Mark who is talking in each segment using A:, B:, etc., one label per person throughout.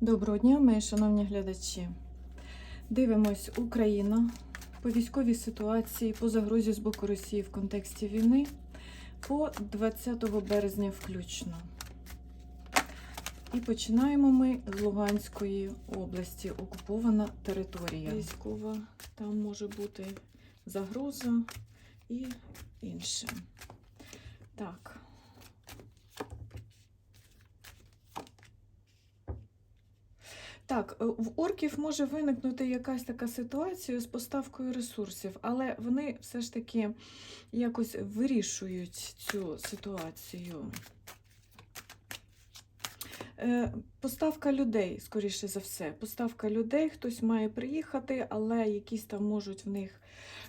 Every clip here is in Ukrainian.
A: Доброго дня, мої шановні глядачі. Дивимось Україна по військовій ситуації, по загрозі з боку Росії в контексті війни по 20 березня включно. І починаємо ми з Луганської області, окупована територія. Військова, там може бути загроза і інше. Так. Так, е, в орків може виникнути якась така ситуація з поставкою ресурсів, але вони все ж таки якось вирішують цю ситуацію. Е, Поставка людей, скоріше за все. Поставка людей, хтось має приїхати, але якісь там можуть в них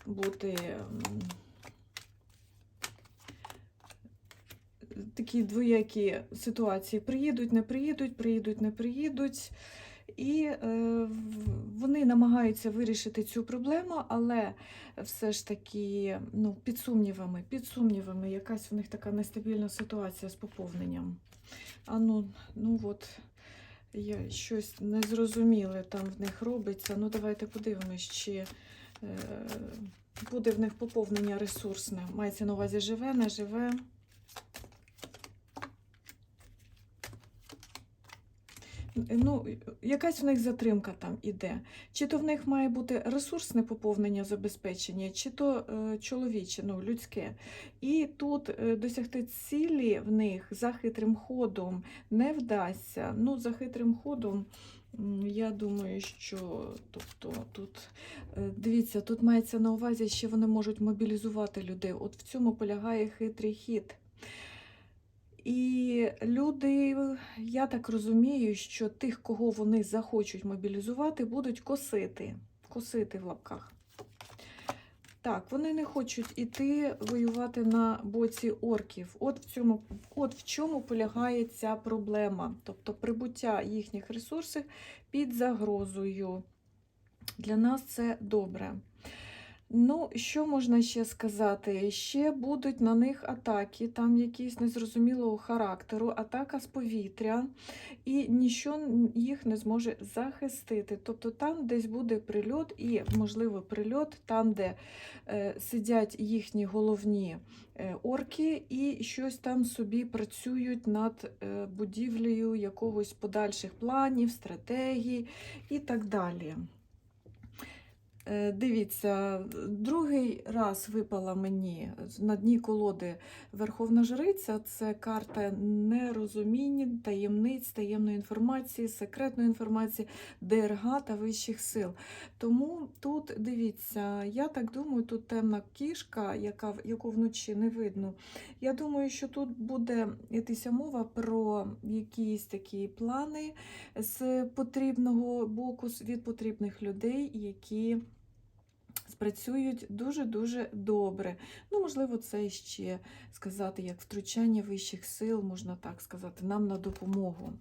A: бути такі двоякі ситуації. Приїдуть, не приїдуть, приїдуть, не приїдуть. І е, вони намагаються вирішити цю проблему, але все ж таки ну, під сумнівами, під сумнівами, якась в них така нестабільна ситуація з поповненням. А ну, ну от, я щось незрозуміле там в них робиться. Ну, давайте подивимось, чи е, буде в них поповнення ресурсне. Мається на увазі живе, не живе. Ну, якась в них затримка там іде. Чи то в них має бути ресурсне поповнення забезпечення, чи то е, чоловіче, ну, людське. І тут е, досягти цілі в них за хитрим ходом не вдасться. Ну, за хитрим ходом, я думаю, що тобто, тут, е, дивіться, тут мається на увазі, що вони можуть мобілізувати людей. От в цьому полягає хитрий хід. І люди, я так розумію, що тих, кого вони захочуть мобілізувати, будуть косити. Косити в лапках. Так, вони не хочуть іти воювати на боці орків. От в цьому, от в чому полягає ця проблема. Тобто прибуття їхніх ресурсів під загрозою. Для нас це добре. Ну, що можна ще сказати? Ще будуть на них атаки, там якісь незрозумілого характеру, атака з повітря, і нічого їх не зможе захистити. Тобто там десь буде прильот, і, можливо, прильот там, де е, сидять їхні головні е, орки, і щось там собі працюють над е, будівлею якогось подальших планів, стратегій і так далі. Е, Дивіться, другий раз випала мені на дні колоди Верховна Жриця. Це карта нерозуміння, таємниць, таємної інформації, секретної інформації, ДРГ та вищих сил. Тому тут дивіться, я так думаю, тут темна кішка, яка, яку вночі не видно. Я думаю, що тут буде йтися мова про якісь такі плани з потрібного боку, від потрібних людей, які спрацюють дуже-дуже добре. Ну, можливо, це ще сказати, як втручання вищих сил, можна так сказати, нам на допомогу.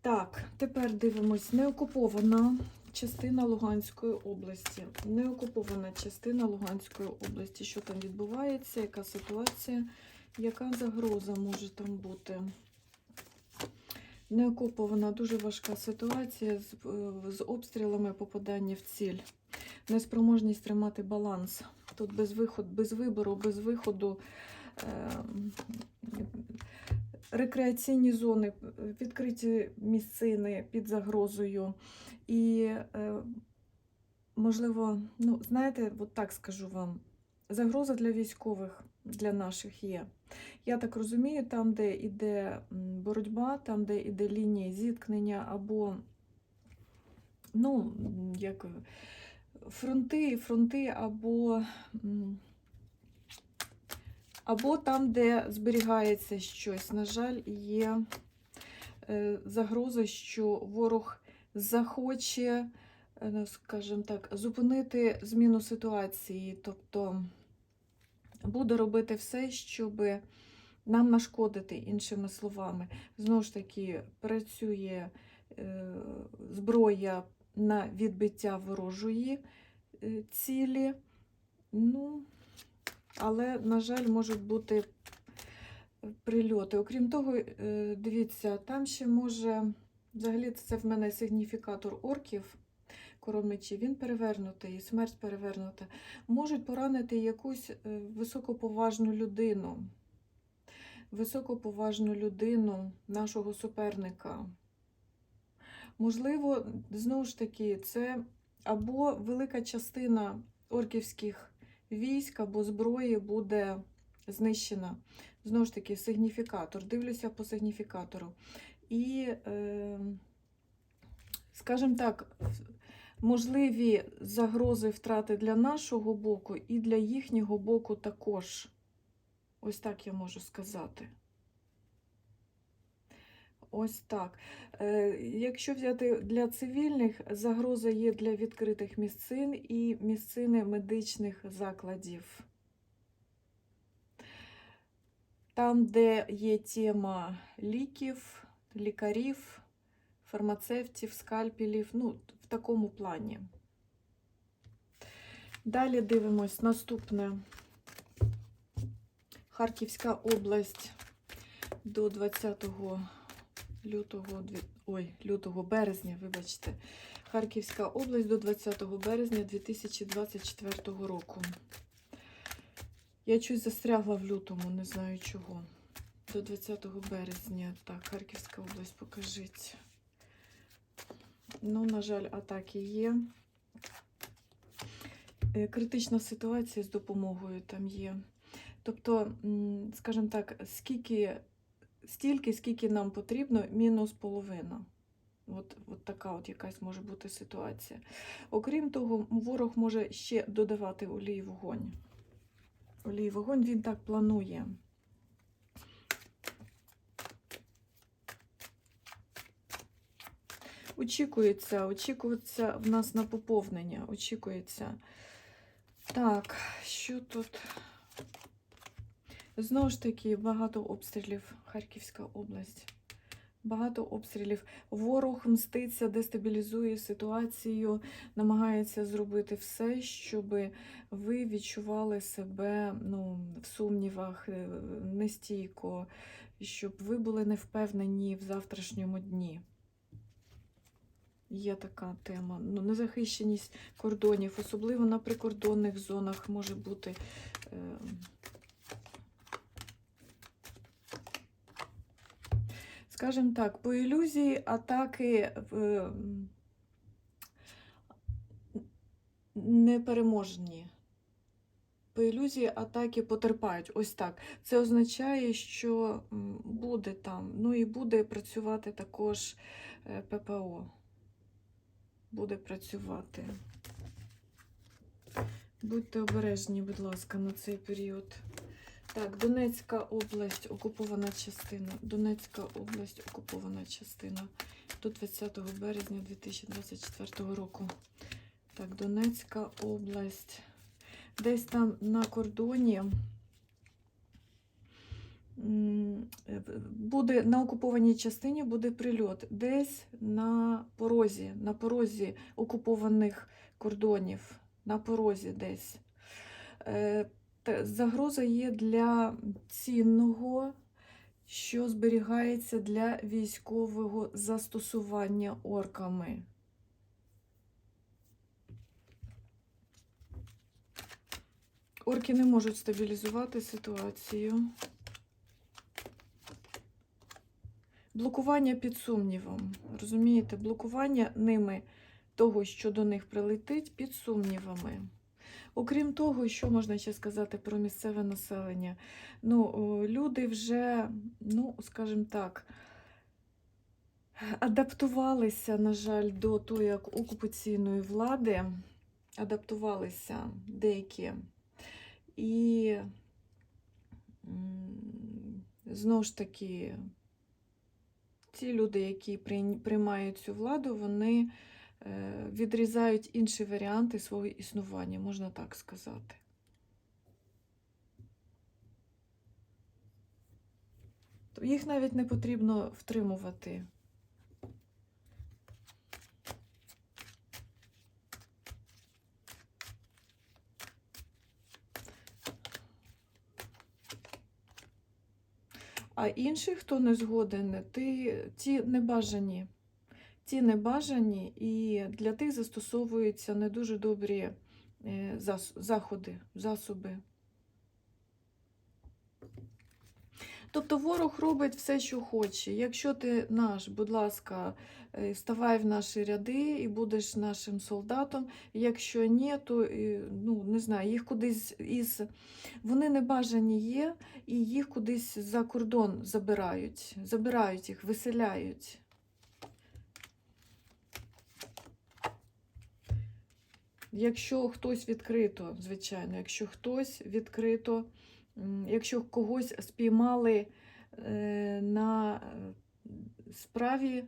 A: Так, тепер дивимось, неокупована частина Луганської області. Неокупована частина Луганської області. Що там відбувається, яка ситуація, яка загроза може там бути? Неокупована дуже важка ситуація з, е, з обстрілами попадання в ціль. Неспроможність тримати баланс. Тут без виход, без вибору, без виходу. Е, рекреаційні зони, відкриті місцини під загрозою. І, е, можливо, ну, знаєте, от так скажу вам, загроза для військових, для наших є. Я так розумію, там, де йде боротьба, там, де йде лінія зіткнення, або, ну, як фронти, фронти, або, або там, де зберігається щось. На жаль, є е, загроза, що ворог захоче, е, скажімо так, зупинити зміну ситуації, тобто буде робити все, щоб нам нашкодити, іншими словами. Знову ж таки, працює е, зброя на відбиття ворожої е, цілі. Ну, але, на жаль, можуть бути прильоти. Окрім того, е, дивіться, там ще може Взагалі, це в мене сигніфікатор орків. Король він перевернутий, смерть перевернута. Можуть поранити якусь е, високоповажну людину, високоповажну людину нашого суперника. Можливо, знову ж таки, це або велика частина орківських військ або зброї буде знищена. Знову ж таки, сигніфікатор. Дивлюся по сигніфікатору. І, е, скажімо так, можливі загрози втрати для нашого боку і для їхнього боку також. Ось так я можу сказати. Ось так. Е, Якщо взяти для цивільних, загроза є для відкритих місцин і місцини медичних закладів. Там, де є тема ліків, лікарів, фармацевтів, скальпелів, ну, в такому плані. Далі дивимось наступне. Харківська область до 20 лютого, ой, лютого березня, вибачте. Харківська область до 20 березня 2024 року. Я чуть застрягла в лютому, не знаю чого. До 20 березня. Так, Харківська область, покажіть. Ну, на жаль, атаки є. Е, Критична ситуація з допомогою там є. Тобто, скажімо так, скільки, стільки, скільки нам потрібно, мінус половина. От, от така от якась може бути ситуація. Окрім того, ворог може ще додавати олії вогонь. Олії вогонь він так планує. Очікується, очікується в нас на поповнення. Очікується. Так, що тут? Знову ж таки, багато обстрілів Харківська область. Багато обстрілів. Ворог мститься, дестабілізує ситуацію, намагається зробити все, щоб ви відчували себе ну, в сумнівах, е, нестійко, щоб ви були не впевнені в завтрашньому дні. Є така тема. Ну, незахищеність кордонів, особливо на прикордонних зонах може бути. Е, Скажімо так, по ілюзії атаки е, непереможні. По ілюзії атаки потерпають. Ось так. Це означає, що буде там. Ну і буде працювати також е, ППО. Буде працювати. Будьте обережні, будь ласка, на цей період. Так, Донецька область, окупована частина. Донецька область, окупована частина до 20 березня 2024 року. Так, Донецька область. Десь там на кордоні буде на окупованій частині буде прильот. Десь на порозі, на порозі окупованих кордонів. На порозі десь. Е, Загроза є для цінного, що зберігається для військового застосування орками. Орки не можуть стабілізувати ситуацію. Блокування під сумнівом. Розумієте, блокування ними того, що до них прилетить, під сумнівами. Окрім того, що можна ще сказати про місцеве населення? Ну, люди вже, ну, скажімо так, адаптувалися, на жаль, до тої окупаційної влади, адаптувалися деякі. І знову ж таки, ті люди, які приймають цю владу, вони е, відрізають інші варіанти свого існування, можна так сказати. Їх навіть не потрібно втримувати. А інші, хто не згоден, ти, ті небажані. ті небажані, і для тих застосовуються не дуже добрі е, заходи, засоби. Тобто ворог робить все, що хоче. Якщо ти наш, будь ласка, ставай в наші ряди і будеш нашим солдатом. Якщо ні, то е, ну, не знаю, їх кудись із. Вони небажані є, і їх кудись за кордон забирають. Забирають їх, виселяють. Якщо хтось відкрито, звичайно, якщо хтось відкрито, якщо когось спіймали е, на е, справі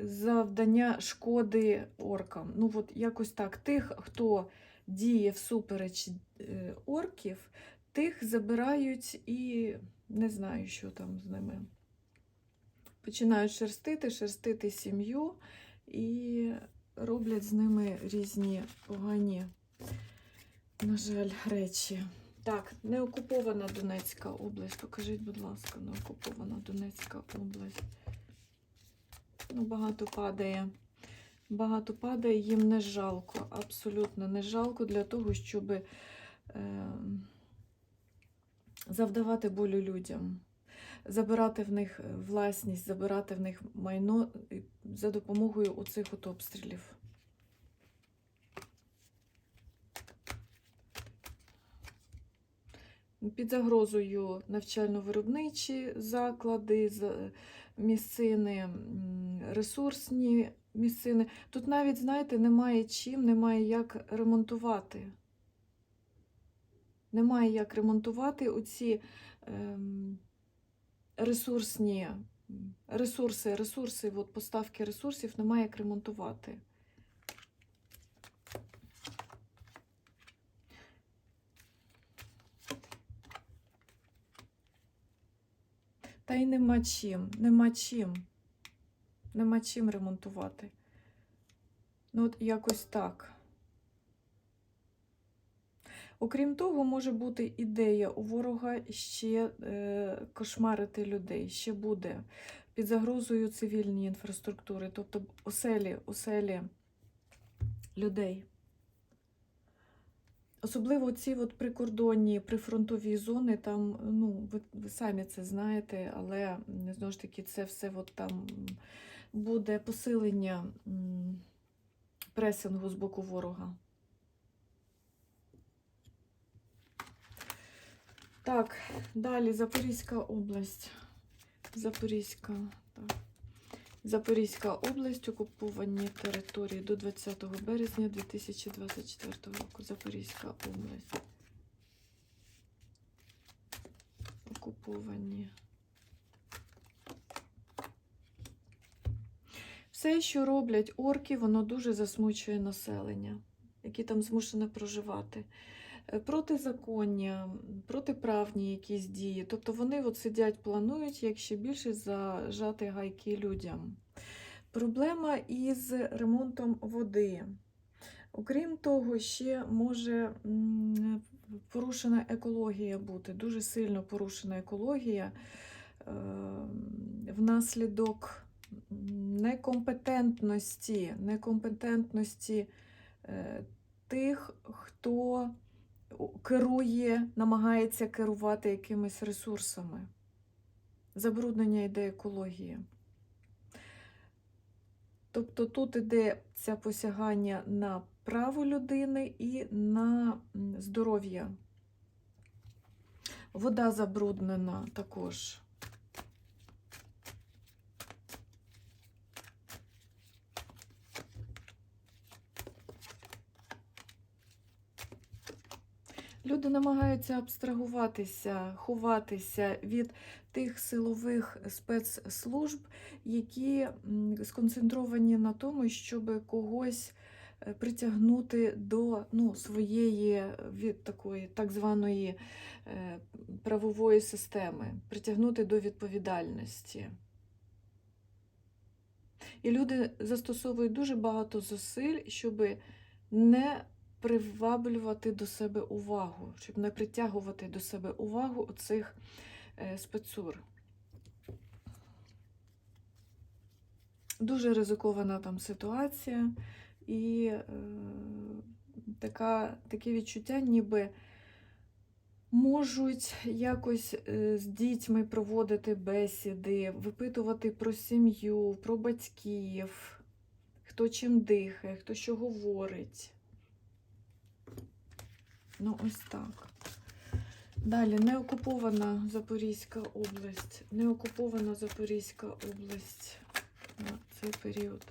A: завдання шкоди оркам. Ну, от якось так. Тих, хто діє всупереч е, орків, тих забирають і не знаю, що там з ними. Починають шерстити, шерстити сім'ю і роблять з ними різні погані, на жаль, речі. Так, неокупована Донецька область. Покажіть, будь ласка, неокупована Донецька область. Ну, багато падає. Багато падає, їм не жалко, абсолютно не жалко для того, щоб е, завдавати болю людям, забирати в них власність, забирати в них майно за допомогою оцих от обстрілів. Під загрозою навчально-виробничі заклади, місцини, ресурсні місцини. Тут навіть, знаєте, немає чим, немає як ремонтувати. Немає як ремонтувати оці ем, ресурсні ресурси, ресурси, от поставки ресурсів немає як ремонтувати. Та й нема чим, нема чим. Нема чим ремонтувати. Ну, от якось так. Окрім того, може бути ідея у ворога ще е, кошмарити людей, ще буде під загрозою цивільної інфраструктури, тобто оселі, оселі людей. Особливо ці от прикордонні, прифронтові зони, там, ну, ви, ви самі це знаєте, але знову ж таки, це все от там буде посилення пресингу з боку ворога. Так, далі Запорізька область. Запорізька, так. Запорізька область, окуповані території до 20 березня 2024 року. Запорізька область. Окуповані. Все, що роблять орки, воно дуже засмучує населення, які там змушені проживати. Е, Протизаконня, протиправні якісь дії. Тобто вони от сидять, планують, як ще більше зажати гайки людям. Проблема із ремонтом води. Окрім того, ще може порушена екологія бути, дуже сильно порушена екологія е, внаслідок некомпетентності, некомпетентності е, тих, хто керує, намагається керувати якимись ресурсами. Забруднення йде екології. Тобто тут іде це посягання на право людини і на здоров'я. Вода забруднена також. Люди намагаються абстрагуватися, ховатися від тих силових спецслужб, які сконцентровані на тому, щоб когось е, притягнути до ну, своєї е, від такої так званої е, правової системи, притягнути до відповідальності. І люди застосовують дуже багато зусиль, щоб не приваблювати до себе увагу, щоб не притягувати до себе увагу оцих е, спецур. дуже ризикована там ситуація, і е, така, таке відчуття, ніби можуть якось е, з дітьми проводити бесіди, випитувати про сім'ю, про батьків, хто чим дихає, хто що говорить. Ну, ось так. Далі неокупована Запорізька область. Неокупована Запорізька область на цей період.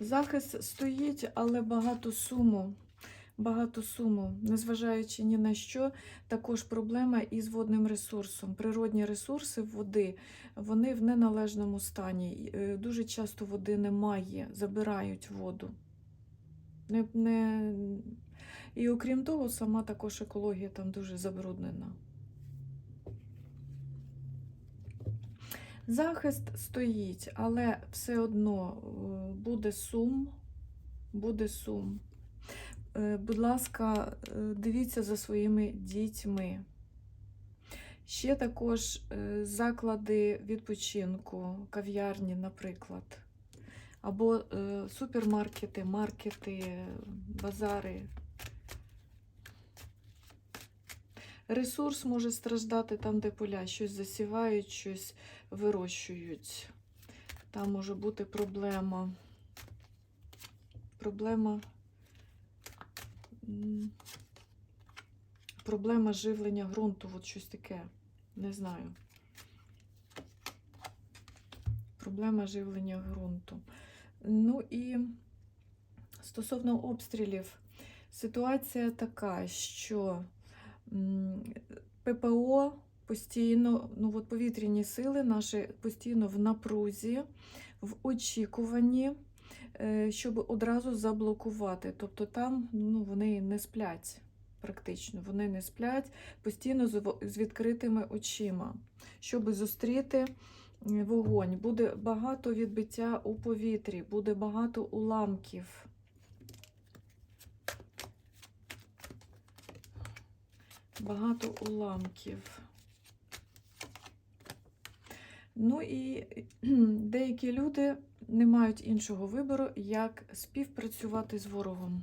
A: Захист стоїть, але багато суму. Багато суму, незважаючи ні на що, також проблема із водним ресурсом. Природні ресурси води, вони в неналежному стані. Е, Дуже часто води немає, забирають воду. Не, не... І окрім того, сама також екологія там дуже забруднена. Захист стоїть, але все одно е, буде сум. Буде сум. Е, Будь ласка, е, дивіться за своїми дітьми. Ще також е, заклади відпочинку, кав'ярні, наприклад. Або супермаркети, маркети, базари. Ресурс може страждати там, де поля, щось засівають, щось вирощують. Там може бути проблема. Проблема. Проблема живлення ґрунту, от щось таке. Не знаю. Проблема живлення ґрунту. Ну і стосовно обстрілів, ситуація така, що ППО постійно, ну от повітряні сили наші постійно в напрузі, в очікуванні, щоб одразу заблокувати. Тобто там ну, вони не сплять практично, вони не сплять постійно з відкритими очима, щоб зустріти е, вогонь. Буде багато відбиття у повітрі, буде багато уламків. Багато уламків. Ну і деякі люди не мають іншого вибору, як співпрацювати з ворогом.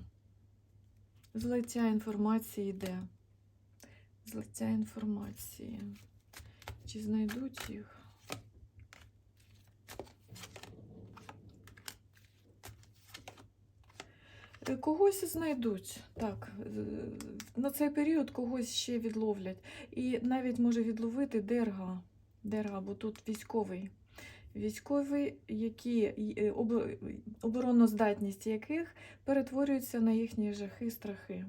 A: Злиття інформації йде. Злиття інформації. Чи знайдуть їх? Е, Когось знайдуть, так. На цей період когось ще відловлять. І навіть може відловити дерга. Дерга, бо тут військовий. Військовий, які е, обороноздатність яких перетворюється на їхні жахи, страхи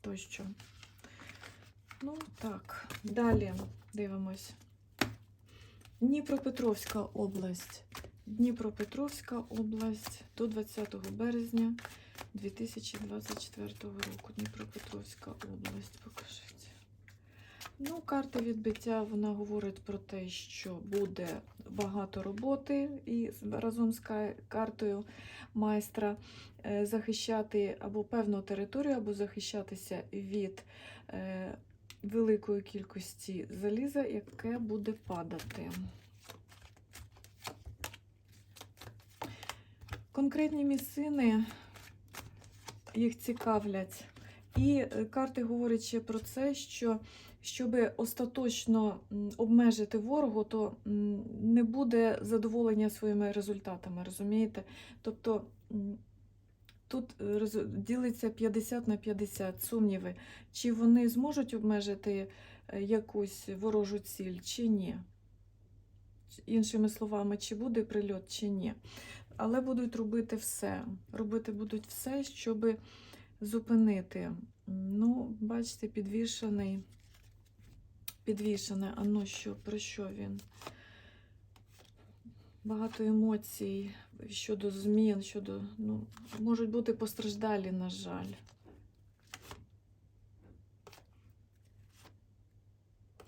A: тощо. Ну, так, далі дивимось. Дніпропетровська область. Дніпропетровська область до 20 березня 2024 року. Дніпропетровська область, покажіть. Ну, карта відбиття вона говорить про те, що буде багато роботи і разом з картою майстра е, захищати або певну територію, або захищатися від е, великої кількості заліза, яке буде падати. Конкретні місцини їх цікавлять. І е, карти говорять ще про це, що щоб остаточно обмежити ворогу, то не буде задоволення своїми результатами, розумієте? Тобто тут е, ділиться 50 на 50 сумніви, чи вони зможуть обмежити е, якусь ворожу ціль, чи ні. Іншими словами, чи буде прильот, чи ні. Але будуть робити все. Робити будуть все, щоб зупинити. Ну, бачите, підвішений. Підвішене, а ну що, про що він? Багато емоцій щодо змін, щодо, ну, можуть бути постраждалі, на жаль.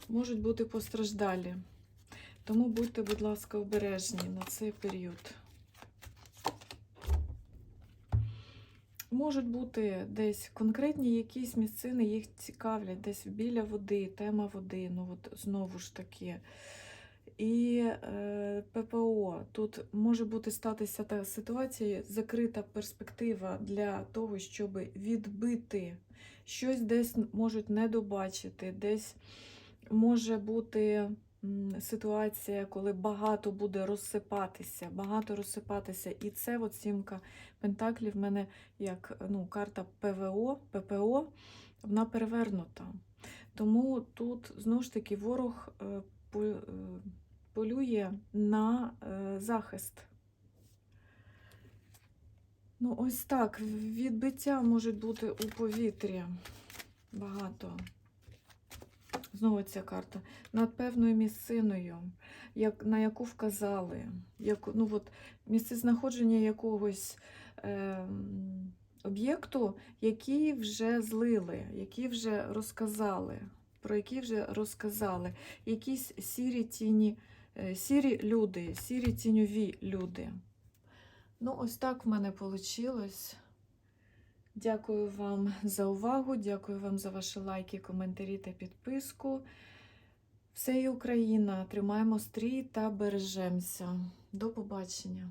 A: Можуть бути постраждалі. Тому будьте, будь ласка, обережні на цей період. Можуть бути десь конкретні якісь місцини, їх цікавлять, десь біля води, тема води, ну от знову ж таки. І е, ППО. Тут може бути статися та ситуація, закрита перспектива для того, щоб відбити щось десь можуть не добачити, десь може бути ситуація, коли багато буде розсипатися, багато розсипатися. І це от сімка Пентаклів в мене як ну, карта ПВО, ППО, вона перевернута. Тому тут знову ж таки ворог е, е, полює на е, захист. Ну, ось так. Відбиття можуть бути у повітрі. Багато. Знову ця карта. Над певною місциною, як, на яку вказали. Як, ну, от, місцезнаходження якогось е, об'єкту, який вже злили, який вже розказали, про який вже розказали. Якісь сірі тіні, е, сірі люди, сірі тіньові люди. Ну, ось так в мене вийшло. Дякую вам за увагу, дякую вам за ваші лайки, коментарі та підписку. Все є Україна. Тримаємо стрій та бережемося. До побачення!